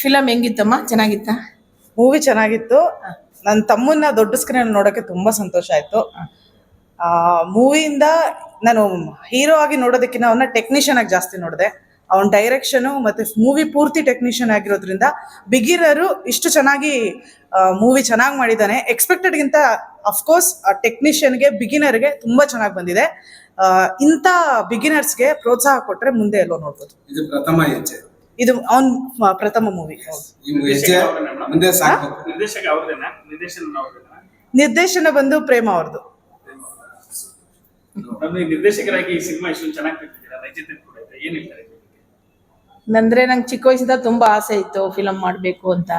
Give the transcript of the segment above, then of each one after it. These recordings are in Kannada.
ಫಿಲಮ್ ಹೆಂಗಿತ್ತಮ್ಮ? ಚೆನ್ನಾಗಿತ್ತಾ? ಮೂವಿ ಚೆನ್ನಾಗಿತ್ತು. ನನ್ನ ತಮ್ಮನ್ನ ದೊಡ್ಡ ಸ್ಕ್ರೀನ್ ನೋಡೋಕೆ ತುಂಬ ಸಂತೋಷ ಆಯಿತು. ಆ ಮೂವಿಯಿಂದ ನಾನು ಹೀರೋ ಆಗಿ ನೋಡೋದಕ್ಕಿಂತ ಅವನ್ನ ಟೆಕ್ನಿಷಿಯನ್ ಆಗಿ ಜಾಸ್ತಿ ನೋಡಿದೆ. ಅವನ ಡೈರೆಕ್ಷನು ಮತ್ತು ಮೂವಿ ಪೂರ್ತಿ ಟೆಕ್ನಿಷಿಯನ್ ಆಗಿರೋದ್ರಿಂದ ಬಿಗಿರರು ಇಷ್ಟು ಚೆನ್ನಾಗಿ ಮೂವಿ ಚೆನ್ನಾಗಿ ಮಾಡಿದ್ದಾನೆ. ಎಕ್ಸ್ಪೆಕ್ಟೆಡ್ಗಿಂತ ಅಫ್ಕೋರ್ಸ್ ಟೆಕ್ನಿಷಿಯನ್ಗೆ ಬಿಗಿನರ್ಗೆ ತುಂಬ ಚೆನ್ನಾಗಿ ಬಂದಿದೆ. ಇಂಥ ಬಿಗಿನರ್ಸ್ಗೆ ಪ್ರೋತ್ಸಾಹ ಕೊಟ್ಟರೆ ಮುಂದೆ ಎಲ್ಲೋ ನೋಡ್ಬೋದು. ಇದು ಪ್ರಥಮ ಹೆಜ್ಜೆ. ಇದು ಅವನ್ ಪ್ರಥಮ ಮೂವಿ ನಿರ್ದೇಶನ ಬಂದು ಪ್ರೇಮ ಅವ್ರದ್ದು ನಿರ್ದೇಶಕರಾಗಿ ಈ ಸಿನಿಮಾ ಇಷ್ಟೊಂದು ಚೆನ್ನಾಗಿ ನಂದ್ರೆ ನಂಗೆ ಚಿಕ್ಕ ವಯಸ್ಸಿಂದ ತುಂಬಾ ಆಸೆ ಇತ್ತು ಫಿಲಮ್ ಮಾಡಬೇಕು ಅಂತ.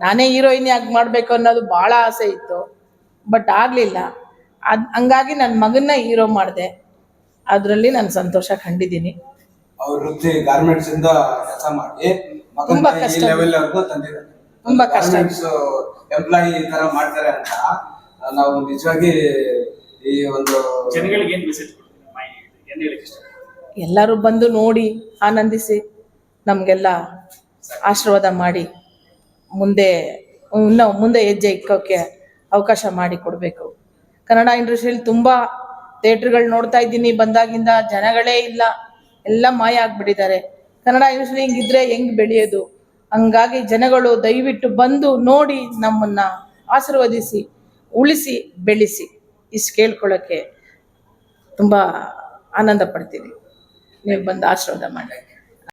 ನಾನೇ ಹೀರೋಯಿನ್ ಆಗಿ ಮಾಡಬೇಕು ಅನ್ನೋದು ಬಹಳ ಆಸೆ ಇತ್ತು. ಬಟ್ ಆಗಲಿಲ್ಲ. ಅದ್ ಹಂಗಾಗಿ ನನ್ನ ಮಗನ್ನ ಹೀರೋ ಮಾಡಿದೆ. ಅದರಲ್ಲಿ ನಾನು ಸಂತೋಷ ಕಂಡಿದ್ದೀನಿ ಅವ್ರ ವೃತ್ತಿ ಗಾರ್ಮೆಂಟ್ಸ್ ಇಂದ ಕೆಲಸ ಮಾಡಿ ತುಂಬಾ ಕಷ್ಟ. ಲೆವೆಲ್ ವರ್ಗು ತಂದಿದ್ದಾರೆ ತುಂಬಾ ಕಷ್ಟ. ಎಂಪ್ಲಾಯಿ ಈ ತರ ಮಾಡ್ತಾರೆ ಅಂತ ನಾವು ನಿಜವಾಗಿ ಈ ಒಂದು ಜನಗಳಿಗೆ ಏನ್ ಮೆಸೇಜ್ ಕೊಡ್ತೀರಾ? ಮೈ ಏನ್ ಹೇಳಕ್ ಇಷ್ಟ? ಎಲ್ಲರೂ ಬಂದು ನೋಡಿ ಆನಂದಿಸಿ ನಮಗೆಲ್ಲ ಆಶೀರ್ವಾದ ಮಾಡಿ ಮುಂದೆ ಇನ್ನೂ ಮುಂದೆ ಹೆಜ್ಜೆ ಇಕ್ಕೋಕೆ ಅವಕಾಶ ಮಾಡಿ ಕೊಡಬೇಕು. ಕನ್ನಡ ಇಂಡಸ್ಟ್ರಿಯಲ್ಲಿ ತುಂಬ ಥಿಯೇಟ್ರ್ಗಳು ನೋಡ್ತಾ ಇದ್ದೀನಿ. ಬಂದಾಗಿಂದ ಜನಗಳೇ ಇಲ್ಲ. ಎಲ್ಲ ಮಾಯ ಆಗ್ಬಿಟ್ಟಿದ್ದಾರೆ. ಕನ್ನಡ ಇಂಡಸ್ಟ್ರಿ ಹಿಂಗಿದ್ರೆ ಹೆಂಗ್ ಬೆಳೆಯೋದು? ಹಂಗಾಗಿ ಜನಗಳು ದಯವಿಟ್ಟು ಬಂದು ನೋಡಿ ನಮ್ಮನ್ನ ಆಶೀರ್ವದಿಸಿ, ಉಳಿಸಿ, ಬೆಳೆಸಿ. ಇಷ್ಟು ಕೇಳ್ಕೊಳ್ಳೋಕ್ಕೆ ತುಂಬ ಆನಂದ ಪಡ್ತೀನಿ. ನೀವು ಬಂದು ಆಶೀರ್ವಾದ ಮಾಡಿ.